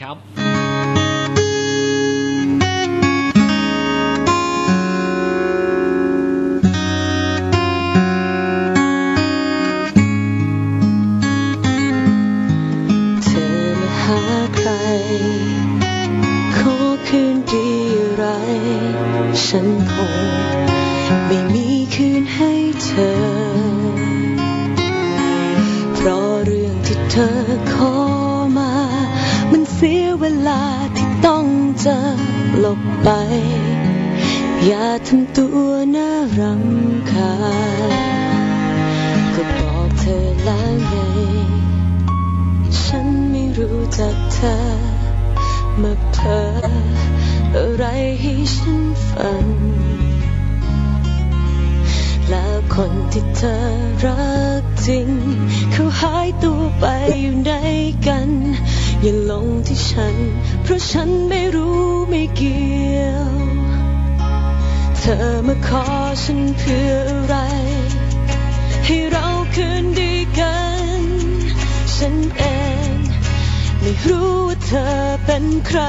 ครับเธอมาหาใครขอคืนดีไรฉันคงไม่มีคืนให้เธอ เพราะเรื่องที่เธอขอ เวลาที่ต้องเจอหลบไป อย่าทำตัวน่ารำคาญก็บอกเธอแล้วไง ฉันไม่รู้จักเธอ มาเพ้ออะไรให้ฉันฟัง แล้วคนที่เธอรักจริง เขาหายตัวไปอยู่ไหนกัน อย่าลงที่ฉัน เพราะฉันไม่รู้ไม่เกี่ยว เธอมาขอฉันเพื่ออะไร ให้เราคืนดีกัน ฉันเองไม่รู้ว่าเธอเป็นใคร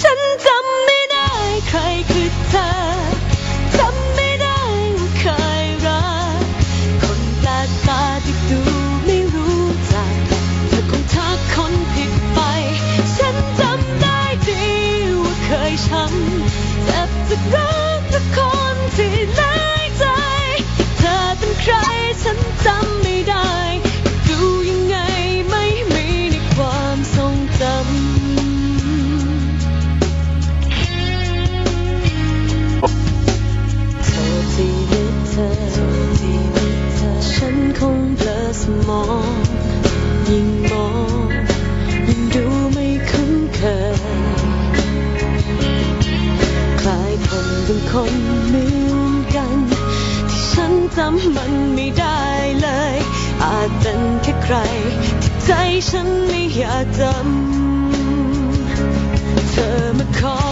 ฉันจำไม่ได้ใครคือเธอ ช้ำเจ็บจากรักจากคนที่หลายใจ เธอเป็นใครฉันจำไม่ คนเหมือนกัน ที่ฉันจำมันไม่ได้เลย อาจเป็นแค่ใคร ที่ใจฉันไม่อยากจำเธอมาขอ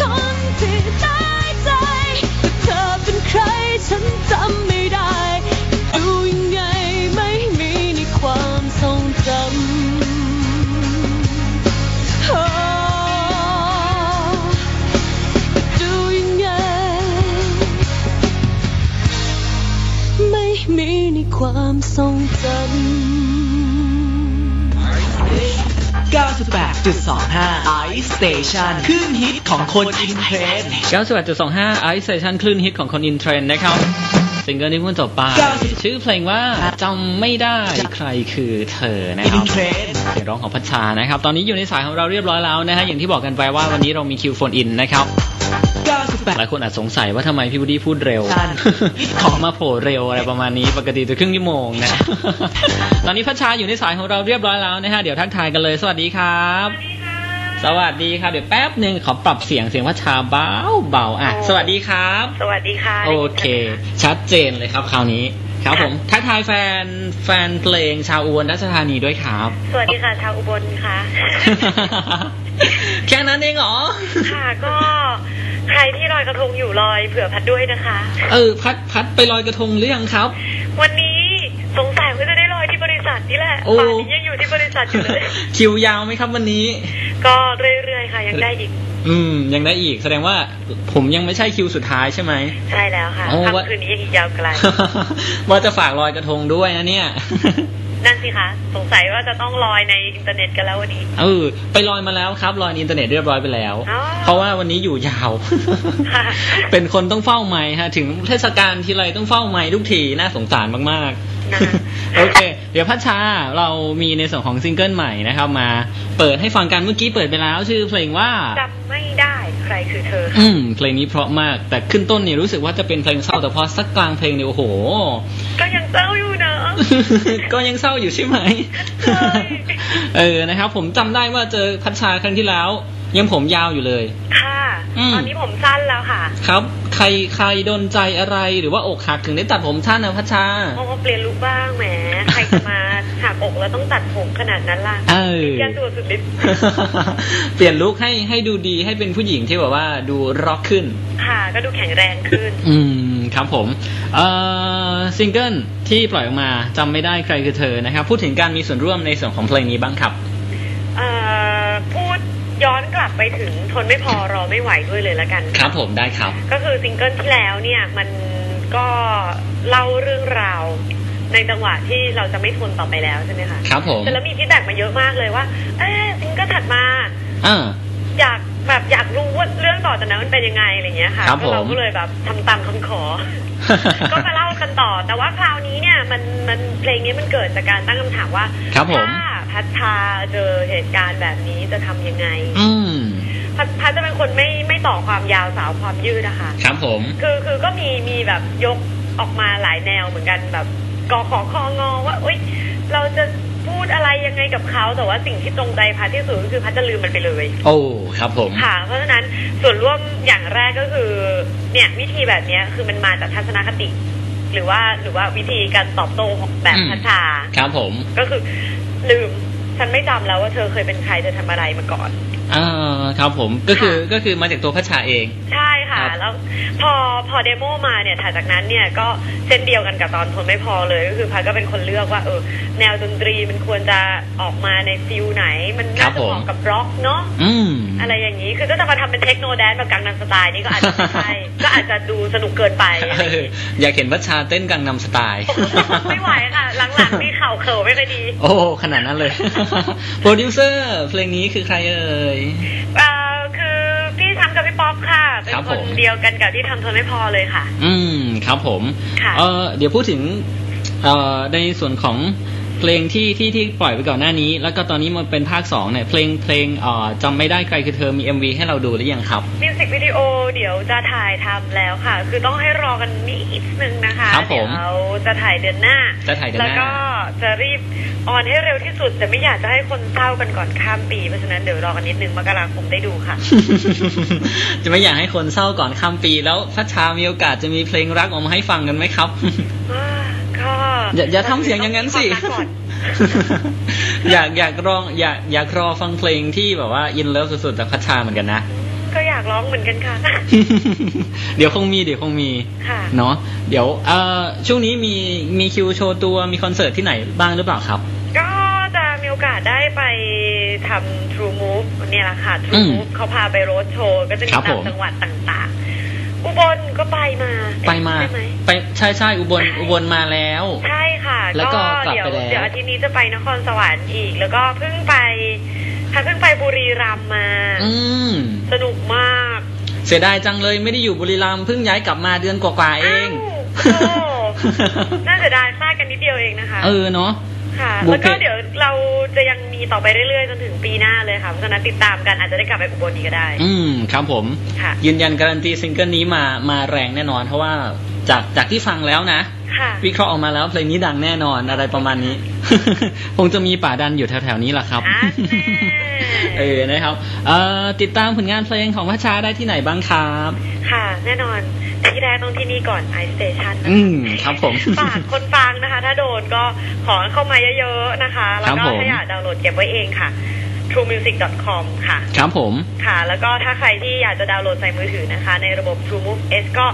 คนที่ตายใจแต่เธอเป็นใครฉันจำไม่ได้ ดูยังไงไม่มีในความทรงจำโอ้ดูยังไง ไม่มีในความทรงจำ 98.25 Ice Station คลื่นฮิตของคนอินเทรนด์91.25 Ice Station คลื่นฮิตของคนอินเทรนด์นะครับซิงเกิลที่เพิ่งจบไปชื่อเพลงว่าจำไม่ได้ใครคือเธอนะอิครันบเทรนด์เสียงร้องของพัชชานะครับ ตอนนี้อยู่ในสายของเราเรียบร้อยแล้วนะฮะอย่างที่บอกกันไปว่าวันนี้เรามีคิวโฟนอินนะครับ หลายคนอาจสงสัยว่าทำไมพี่วูดดี้พูดเร็วสั้นของมาโผล่เร็วอะไรประมาณนี้ปกติจะครึ่งชั่วโมงนะ ตอนนี้พัชชาอยู่ในสายของเราเรียบร้อยแล้วนะฮะเดี๋ยวทักทายกันเลย สวัสดีครับ สวัสดีครับเดี๋ยวแป๊บหนึ่งขอปรับเสียงเสียงพัชชาเบาเบาๆอะ สวัสดีครับ สวัสดีค่ะโอเค ชัดเจนเลยครับคราวนี้ครับผมทักทายแฟนแฟนเพลงชาวอุบลราชธานีด้วยครับ สวัสดีค่ะชาวอุบลค่ะ แค่นั้นเองเหรอ ค่ะก็ ใครที่ลอยกระทงอยู่ลอยเผื่อพัดด้วยนะคะ เออ พัดพัดไปลอยกระทงหรือยังครับ วันนี้สงสัยว่าจะได้ลอยที่บริษัทนี่แหละโอ้ป่านนี้ยังอยู่ที่บริษัทอยู่เลย คิวยาวไหมครับวันนี้ ก็เรื่อยๆค่ะยังได้อีก อืม ยังได้อีก แสดงว่าผมยังไม่ใช่คิวสุดท้ายใช่ไหม ใช่แล้วค่ะโอ้ว่าค่ำคืนนี้ยังอีกยาวไกล ว่าจะฝากลอยกระทงด้วยนะเนี่ย นั่นสิคะสงสัยว่าจะต้องลอยในอินเทอร์เน็ตกันแล้ววันนี้ เออ ไปลอยมาแล้วครับ ลอยในอินเทอร์เน็ตเรียบร้อยไปแล้วอ๋อเพราะว่าวันนี้อยู่ยาวค่ะเป็นคนต้องเฝ้าไม้ฮะ ถึงเทศกาลทีไรต้องเฝ้าไม้ทุกทีน่าสงสารมากนะคะๆโอเค เดี๋ยวพัชชาเรามีในส่วนของซิงเกิลใหม่นะครับ มาเปิดให้ฟังกันเมื่อกี้เปิดไปแล้ว ชื่อเพลงว่าจำไม่ได้ใครคือเธอ อืมเพลงนี้เพราะมาก แต่ขึ้นต้นเนี่ยรู้สึกว่าจะเป็นเพลงเศร้าแต่พอสักกลางเพลงเนี่ยโอ้โห ก็ยังเศร้าอยู่นะ ก็ยังเศร้าอยู่ใช่ไหมใช่เออนะครับ ผมจำได้ว่าเจอพัชชาครั้งที่แล้ว ยังผมยาวอยู่เลย ค่ะอืมตอนนี้ผมสั้นแล้วค่ะ ครับ ใครใครโดนใจอะไรหรือว่าอกหักถึงได้ตัดผมท่านนะพัชชาโอ้เปลี่ยนลุคบ้างแหมใครจะมาหัก อกแล้วต้องตัดผมขนาดนั้นล่ะเออแก้ตัวสุดฤทธิ์เปลี่ยนลุคให้ให้ดูดีให้เป็นผู้หญิงที่แบบว่าดูร็อกขึ้น ค่ะ ก็ดูแข็งแรงขึ้น อืมครับผม เอ่อซิงเกิลที่ปล่อยออกมาจำไม่ได้ใครคือเธอนะครับ พูดถึงการมีส่วนร่วมในส่วนของเพลงนี้บ้างครับเอ่อพูดย้อนกลับไปถึงทนไม่พอรอไม่ไหวด้วยเลยละกัน ครับผมได้ครับ ก็คือซิงเกิลที่แล้วเนี่ยมันก็เล่าเรื่องราว ในจังหวะที่เราจะไม่ทนต่อไปแล้วใช่ไหมคะครับผมแต่แล้วมีฟีดแบ็กมาเยอะมากเลยว่า เอ๊ะซิงเกิลถัดมาอ่าอยากแบบอยากรู้ว่าเรื่องต่อจากนั้นมันเป็นยังไงอะไรเงี้ยค่ะครับก็เราผมก็เลยแบบทำตามคำขอ ก็มาเล่ากันต่อ แต่ว่าคราวนี้เนี่ยมันมันเพลงนี้มันเกิดจากการตั้งคำถามว่าครับผมถ้าพัชชาเจอเหตุการณ์แบบนี้จะทำยังไง อืมพัชพัชจะเป็นคนไม่ไม่ต่อความยาวสาวความยืดนะคะ ครับผม คือคือก็มีมีแบบยกออกมาหลายแนวเหมือนกันแบบ กอขอคองอว่าอุ้ยเราจะพูดอะไรยังไงกับเขาแต่ว่าสิ่งที่ตรงใจพัชที่สุดก็คือพัชจะลืมมันไปเลย โอ้ครับผมค่ะเพราะฉะนั้นส่วนร่วมอย่างแรกก็คือ เนี่ยวิธีแบบเนี้ยคือมันมาจากทัศนคติ หรือว่าหรือว่าวิธีการตอบโต้ของแบบอืมพัชชาครับผมก็คือลืมฉันไม่จำแล้วว่าเธอเคยเป็นใครเธอทำอะไรมาก่อนอ่าครับผมก็คือค่ะก็คือมาจากตัวพัชชาเอง ใช่ ค่ะครับแล้วพอพอเดโมมาเนี่ยถัดจากนั้นเนี่ยก็เช่นเดียวกันกับตอนทนไม่พอเลยก็คือพัดก็เป็นคนเลือกว่าเออแนวดนตรีมันควรจะออกมาในฟิลไหน มันครัน่าบจะเหมาะผมกับร็อกเนาะอืมอะไรอย่างนี้คือถ้าจะมาทำเป็นเทคโนแดนซ์แบบกังนัมสไตล์นี่ก็อาจจะไม่ใช่ก็อาจจะดูสนุกเกินไปเอออยากเห็นพัชชาเต้นกังนำสไตล์ ไม่ไหวค่ะ หลังๆนี่เข่าเข่าไม่ค่อยดี โอ้ขนาดนั้นเลย โปรดิวเซอร์เพลงนี้คือใครเอ่ยเอ่อคือพี่ทำกับพี่ป๊อปค่ะ เป็นครับคผนม เดียวกันกับที่ทำทนไม่พอเลยค่ะ อืมครับผม ค่ะ เออเดี๋ยวพูดถึงเอ่อในส่วนของ เพลงที่ที่ที่ปล่อยไปก่อนหน้านี้ แล้วก็ตอนนี้มันเป็นภาคสองเนี่ยเพลงเพลงเอ่อจำไม่ได้ใครคือเธอมี MV ให้เราดูหรือยังครับมิวสิกวิดีโอเดี๋ยวจะถ่ายทำแล้วค่ะ คือต้องให้รอกันนิดนึงนะคะครับผม เดี๋ยวจะถ่ายเดือนหน้า จะถ่ายเดือนหน้าแล้วก็จะรีบออนให้เร็วที่สุด แต่ไม่อยากจะให้คนเศร้ากันก่อนข้ามปี เพราะฉะนั้นเดี๋ยวรอกันนิดนึงมกราคมได้ดูค่ะ จะไม่อยากให้คนเศร้าก่อนข้ามปี แล้วพัชชามีโอกาสจะมีเพลงรักออกมาให้ฟังกันไหมครับอ่าก็ อย่าอย่าทำเสียงอย่างนั้นสิต้องมีความรักก่อนอยากอยากร้องอยากอยากรอฟังเพลงที่แบบว่าอินเลิฟสุดๆจากพัชชาเหมือนกันนะ ก็อยากร้องเหมือนกันค่ะ เดี๋ยวคงมีเดี๋ยวคงมีค่ะเนาะเดี๋ยวเอ่อช่วงนี้มีมีคิวโชว์ตัวมีคอนเสิร์ตที่ไหนบ้างหรือเปล่าครับ ก็จะมีโอกาสได้ไปทำ True Move เนี่ยแหละค่ะอื True ม Move เขาพาไปโรดโชว์ ก็จะมีครับตาผมมจังหวัดต่างๆ อุบลก็ไปมาไปมาใช่ไหมไปใช่ใช่อุบลอุบลมาแล้ว ใช่ค่ะ แล้วก็กลับเดี๋ยวไปแล้วเดี๋ยวอาทิตย์นี้จะไปนครสวรรค์อีก แล้วก็เพิ่งไปค่ะเพิ่งไปบุรีรัมย์มา อืมสนุกมาก เสียดายจังเลยไม่ได้อยู่บุรีรัมย์เพิ่งย้ายกลับมาเดือนกว่าๆเองอ้าวโอ้น่าเสียดายพลาดกันนิดเดียวเองนะคะ เออเนาะ ค่ะบุแล้วพเพก็เดี๋ยวเราจะยังมีต่อไปเรื่อยๆ จนถึงปีหน้าเลยค่ะเพราะฉะนั้นติดตามกันอาจจะได้กลับไปอุบลอีกก็ได้ อืมครับผมค่ะยืนยันการันตีซิงเกิลนี้มามาแรงแน่นอน เพราะว่าจากจากที่ฟังแล้วนะค่ะวิเคราะห์ออกมาแล้วเพลงนี้ดังแน่นอนอะไรประมาณนี้ คงจะมีป่าดันอยู่แถวๆนี้แหละครับอ่าแน่เออนะครับเอ่อติดตามผลงานเพลงของพระชาได้ที่ไหนบ้างครับ ค่ะ แน่นอน ที่แรกต้องที่นี่ก่อน iStation นะคะอืมครับผมฝากคนฟังนะคะ ถ้าโดนก็ขอเข้ามาเยอะๆนะคะ แล้วครับก็ผมถ้าอยากดาวน์โหลดเก็บไว้เองค่ะ truemusic.com ค่ะ ครับผม ค่ะ แล้วก็ถ้าใครที่อยากจะดาวน์โหลดใส่มือถือนะคะ ในระบบ True Move S ก็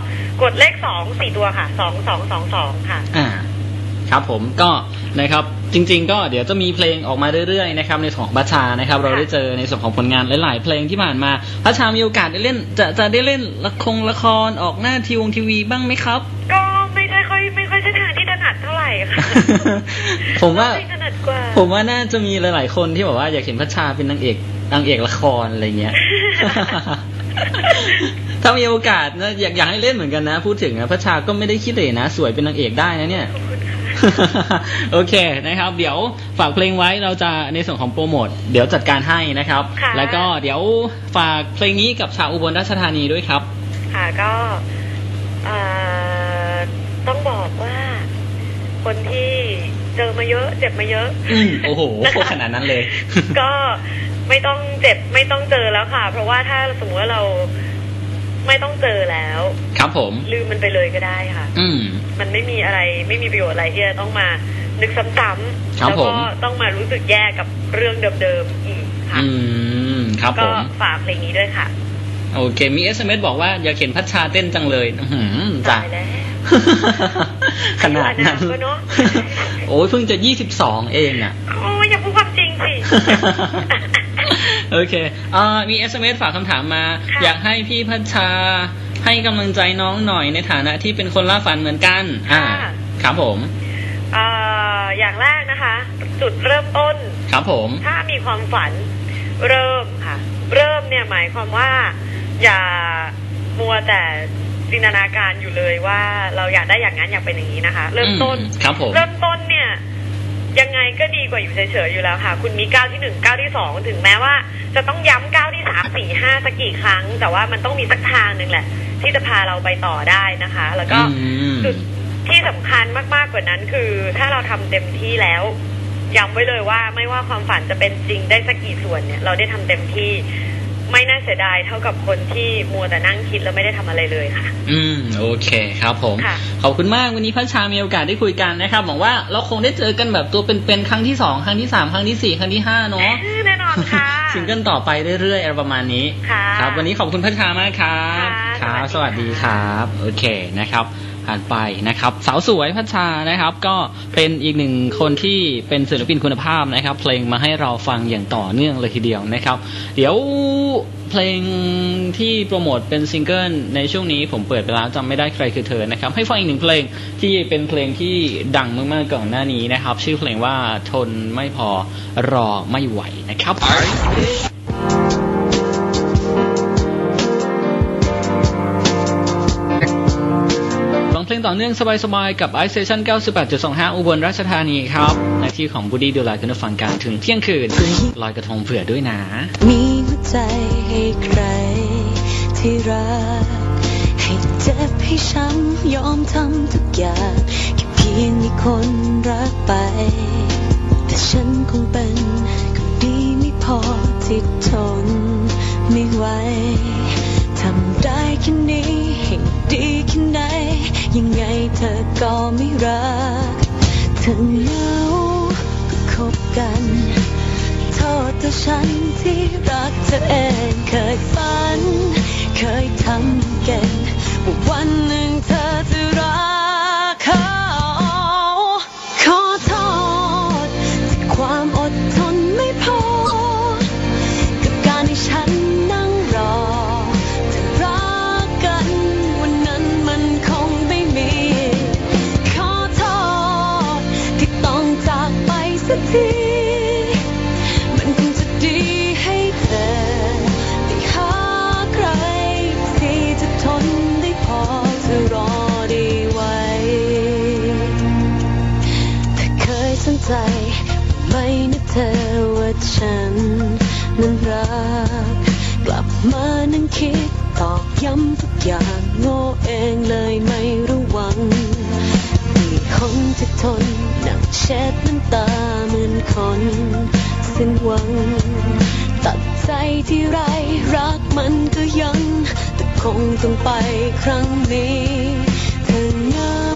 กดเลขสองสี่ตัวค่ะสองสองสองสองค่ะ อ่า ครับผมก็นะครับจริง ๆ ก็เดี๋ยวจะมีเพลงออกมาเรื่อยๆนะครับในส่วนของพัชชานะครับ เราได้เจอในส่วนของผลงานหลายๆ เพลงที่ผ่านมาพัชชามีโอกาสได้เล่น จะจะได้เล่นละครละครออกหน้าทีวงทีวีบ้างไหมครับ ก็ไม่ได้ค่อยไม่ค่อยใช่ทางที่ถนัดเท่าไหร่ค่ะผมว่าไม่ถนัดกว่าผมว่าน่าจะมีหลายๆคนที่บอกว่าอยากเห็นพัชชาเป็นนางเอกนางเอกละครอะไรเงี้ยถ้ามีโอกาสนะอยากอยากให้เล่นเหมือนกันนะ พูดถึงนะพัชชาก็ไม่ได้คิดเลยนะ สวยเป็นนางเอกได้นะเนี่ยขอบคุณค่ะ โอเคนะครับ เดี๋ยวฝากเพลงไว้เราจะในส่วนของโปรโมทเดี๋ยวจัดการให้นะครับ ค่ะ แล้วก็เดี๋ยวฝากเพลงนี้กับชาวอุบลราชธานีด้วยครับ ค่ะก็เอ่อต้องบอกว่า คนที่เจอมาเยอะเจ็บมาเยอะ อืมโอ้โหนะคะขนาดนั้นเลย ก็ไม่ต้องเจ็บไม่ต้องเจอแล้วค่ะ เพราะว่าถ้าสมมติว่าเรา ไม่ต้องเจอแล้ว ครับผม ลืมมันไปเลยก็ได้ค่ะ อืม มันไม่มีอะไรไม่มีประโยชน์อะไรที่จะต้องมานึกซ้ำครัๆบแล้วผก็มต้องมารู้สึกแย่กับเรื่องเดิมๆอีกค่ะอืมครับผก็มฝากเพลงนี้ด้วยค่ะโอเค มี SMS บอกว่าอยากเห็นพัชชาเต้นจังเลยอื้อหือจ้ะตายแล้วขนาดนั้นอายุอานามก็เนอะโอ้ยเพิ่งจะยี่สิบสองเองอะ โอ้ยอย่าพูดความจริงสิ โอเคอ่ามี SMS ฝากคำถามมา ค่ะ อยากให้พี่พัชชาให้กำลังใจน้องหน่อยในฐานะที่เป็นคนล่าฝันเหมือนกัน อ่าครับผม เอ่ออย่างแรกนะคะ จุดเริ่มต้น ครับผม ถ้ามีความฝันเริ่มค่ะ เริ่มเนี่ยหมายความว่า อย่ามัวแต่จินตนาการอยู่เลยว่าเราอยากได้อย่างนั้นอยากเป็นอย่างนี้นะคะ เริ่มต้น อืมครับผม เริ่มต้นเนี่ ยยังไงก็ดีกว่าอยู่เฉยๆอยู่แล้วค่ะ คุณมีก้าวที่หนึ่งก้าวที่สองถึงแม้ว่า จะต้องย้ำก้าวที่สามสี่ห้าสักกี่ครั้ง แต่ว่ามันต้องมีสักทางหนึ่งแหละ ที่จะพาเราไปต่อได้นะคะ แล้วก็อืมจุดที่สำคัญมากๆกว่านั้นคือ ถ้าเราทำเต็มที่แล้วย้ำไว้เลยว่าไม่ว่าความฝันจะเป็นจริงได้สักกี่ส่วนเนี่ย เราได้ทำเต็มที่ ไม่น่าเสียดายเท่ากับคนที่มัวแต่นั่งคิดแล้วไม่ได้ทำอะไรเลยค่ะ อืมโอเคครับผมค่ะขอบคุณมากวันนี้พัชชามีโอกาสได้คุยกันนะครับหวังว่าเราคงได้เจอกันแบบตัวเป็นๆครั้งที่สองครั้งที่สามครั้งที่สี่ครั้งที่ห้าเนาะแน่นอนค่ะซิงเกิลต่อไปเรื่อยๆอะไรประมาณนี้ค่ะครับวันนี้ขอบคุณพัชชามากครับค่ะครับสสวัวัสสดีดีคค่ะรับ โอเคนะครับ ผ่านไปนะครับ สาวสวยพัชชานะครับ ก็เป็นอีกหนึ่งคนที่เป็นศิลปินคุณภาพนะครับ เพลงมาให้เราฟังอย่างต่อเนื่องเลยทีเดียวนะครับ เดี๋ยวเพลงที่โปรโมทเป็นซิงเกิลในช่วงนี้ผมเปิดไปแล้วจำไม่ได้ใครคือเธอนะครับ ให้ฟังอีกหนึ่งเพลงที่เป็นเพลงที่ดังมากๆก่อนหน้านี้นะครับ ชื่อเพลงว่าทนไม่พอรอไม่ไหวนะครับ ต่อเนื่องสบายๆ กับ i Station 98.25 อุบลราชธานีครับหน้าที่ของบูดี้ดูแลคุณผู้ฟังการถึงเที่ยงคืนลอยกระทงเผื่อด้วยนะ มีหัวใจให้ใครที่รัก ให้เจ็บให้ช้ำยอมทำทุกอย่างแค่เพียงมีคนรักไป ยังไงเธอก็ไม่รักเธอเหงาก็คบกันโทษตัวฉันที่รักเธอเองเคยฝัน เคยทำเก่งว่าวันหนึ่งเธอ มานั่งคิดตอกย้ำทุกอย่างโง่เองเลยไม่ระวังมีคนที่ทนหนักเช็ดน้ำตาเหมือนคนสิ้นหวัง ตัดใจที่ไรรักมันก็ยัง แต่คงต้องไปครั้งนี้เธอเงาก็